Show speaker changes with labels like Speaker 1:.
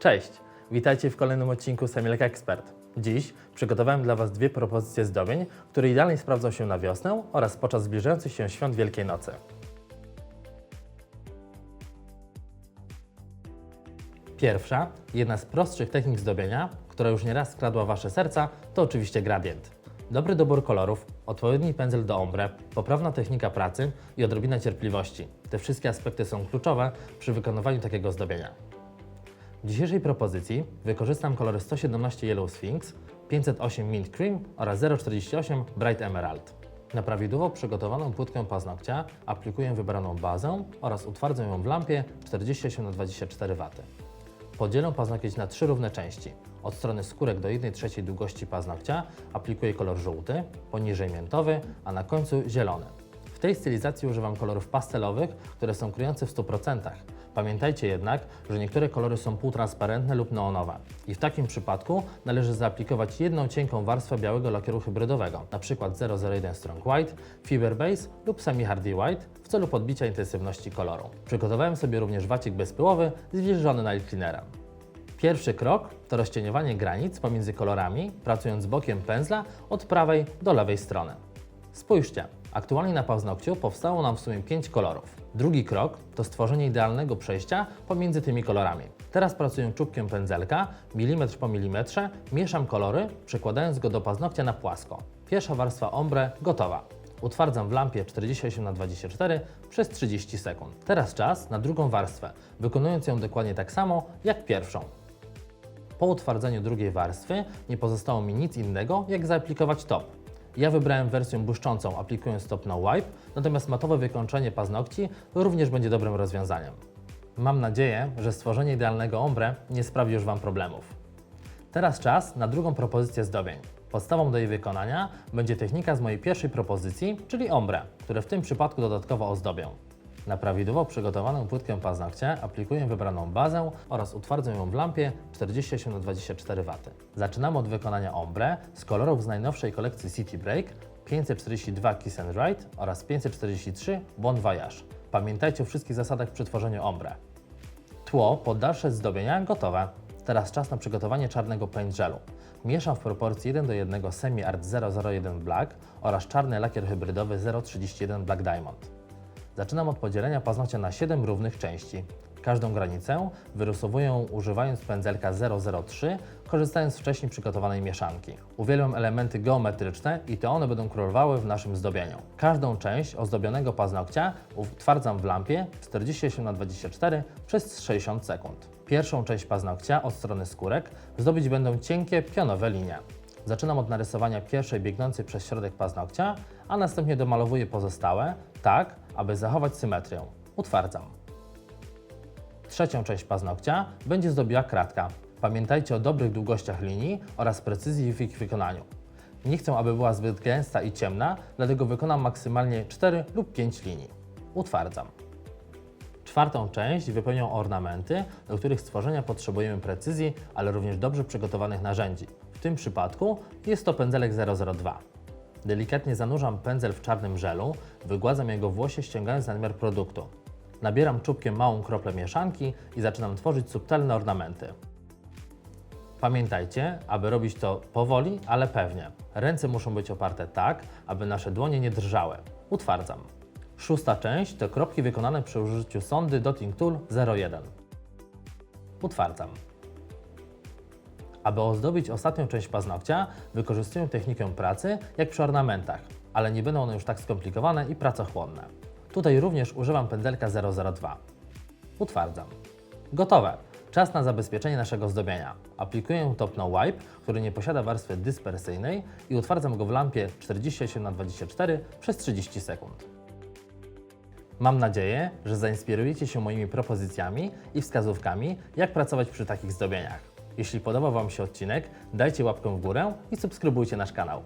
Speaker 1: Cześć! Witajcie w kolejnym odcinku Semilek Expert. Dziś przygotowałem dla Was dwie propozycje zdobień, które idealnie sprawdzą się na wiosnę oraz podczas zbliżających się świąt Wielkiej Nocy. Pierwsza, jedna z prostszych technik zdobienia, która już nieraz skradła Wasze serca, to oczywiście gradient. Dobry dobór kolorów, odpowiedni pędzel do ombre, poprawna technika pracy i odrobina cierpliwości. Te wszystkie aspekty są kluczowe przy wykonywaniu takiego zdobienia. W dzisiejszej propozycji wykorzystam kolory 117 Yellow Sphinx, 508 Mint Cream oraz 048 Bright Emerald. Na prawidłowo przygotowaną płytkę paznokcia aplikuję wybraną bazę oraz utwardzę ją w lampie 48 na 24 W. Podzielę paznokieć na trzy równe części. Od strony skórek do 1 trzeciej długości paznokcia aplikuję kolor żółty, poniżej miętowy, a na końcu zielony. Tej stylizacji używam kolorów pastelowych, które są kryjące w 100%. Pamiętajcie jednak, że niektóre kolory są półtransparentne lub neonowe i w takim przypadku należy zaaplikować jedną cienką warstwę białego lakieru hybrydowego, np. 001 Strong White, Fiber Base lub Semi Hardy White w celu podbicia intensywności koloru. Przygotowałem sobie również wacik bezpyłowy zwilżony nail cleanerem. Pierwszy krok to rozcieniowanie granic pomiędzy kolorami, pracując bokiem pędzla od prawej do lewej strony. Spójrzcie, aktualnie na paznokciu powstało nam w sumie 5 kolorów. Drugi krok to stworzenie idealnego przejścia pomiędzy tymi kolorami. Teraz pracuję czubkiem pędzelka, milimetr po milimetrze, mieszam kolory, przekładając go do paznokcia na płasko. Pierwsza warstwa ombre gotowa. Utwardzam w lampie 48 na 24 przez 30 sekund. Teraz czas na drugą warstwę, wykonując ją dokładnie tak samo jak pierwszą. Po utwardzeniu drugiej warstwy nie pozostało mi nic innego, jak zaaplikować top. Ja wybrałem wersję błyszczącą, aplikując top na wipe, natomiast matowe wykończenie paznokci również będzie dobrym rozwiązaniem. Mam nadzieję, że stworzenie idealnego ombre nie sprawi już Wam problemów. Teraz czas na drugą propozycję zdobień. Podstawą do jej wykonania będzie technika z mojej pierwszej propozycji, czyli ombre, które w tym przypadku dodatkowo ozdobię. Na prawidłowo przygotowaną płytkę paznokcia aplikuję wybraną bazę oraz utwardzę ją w lampie 48 na 24 W. Zaczynamy od wykonania ombre z kolorów z najnowszej kolekcji City Break 542 Kiss and Ride oraz 543 Bon Voyage. Pamiętajcie o wszystkich zasadach przy tworzeniu ombre. Tło pod dalsze zdobienia gotowe. Teraz czas na przygotowanie czarnego paint gelu. Mieszam w proporcji 1 do 1 Semi Art 001 Black oraz czarny lakier hybrydowy 031 Black Diamond. Zaczynam od podzielenia paznokcia na 7 równych części. Każdą granicę wyrysowuję używając pędzelka 003, korzystając z wcześniej przygotowanej mieszanki. Uwielbiam elementy geometryczne i to one będą królowały w naszym zdobieniu. Każdą część ozdobionego paznokcia utwardzam w lampie 48 na 24 przez 60 sekund. Pierwszą część paznokcia od strony skórek zdobić będą cienkie, pionowe linie. Zaczynam od narysowania pierwszej biegnącej przez środek paznokcia, a następnie domalowuję pozostałe, tak aby zachować symetrię. Utwardzam. Trzecią część paznokcia będzie zdobiła kratka. Pamiętajcie o dobrych długościach linii oraz precyzji w ich wykonaniu. Nie chcę, aby była zbyt gęsta i ciemna, dlatego wykonam maksymalnie 4 lub 5 linii. Utwardzam. Czwartą część wypełnią ornamenty, do których stworzenia potrzebujemy precyzji, ale również dobrze przygotowanych narzędzi. W tym przypadku jest to pędzelek 002. Delikatnie zanurzam pędzel w czarnym żelu, wygładzam jego włosie ściągając nadmiar produktu. Nabieram czubkiem małą kroplę mieszanki i zaczynam tworzyć subtelne ornamenty. Pamiętajcie, aby robić to powoli, ale pewnie. Ręce muszą być oparte tak, aby nasze dłonie nie drżały. Utwardzam. Szósta część to kropki wykonane przy użyciu sondy Dotting Tool 01. Utwardzam. Aby ozdobić ostatnią część paznokcia, wykorzystuję technikę pracy jak przy ornamentach, ale nie będą one już tak skomplikowane i pracochłonne. Tutaj również używam pędzelka 002. Utwardzam. Gotowe! Czas na zabezpieczenie naszego zdobienia. Aplikuję top na wipe, który nie posiada warstwy dyspersyjnej i utwardzam go w lampie 48 na 24 przez 30 sekund. Mam nadzieję, że zainspirujecie się moimi propozycjami i wskazówkami, jak pracować przy takich zdobieniach. Jeśli podobał Wam się odcinek, dajcie łapkę w górę i subskrybujcie nasz kanał.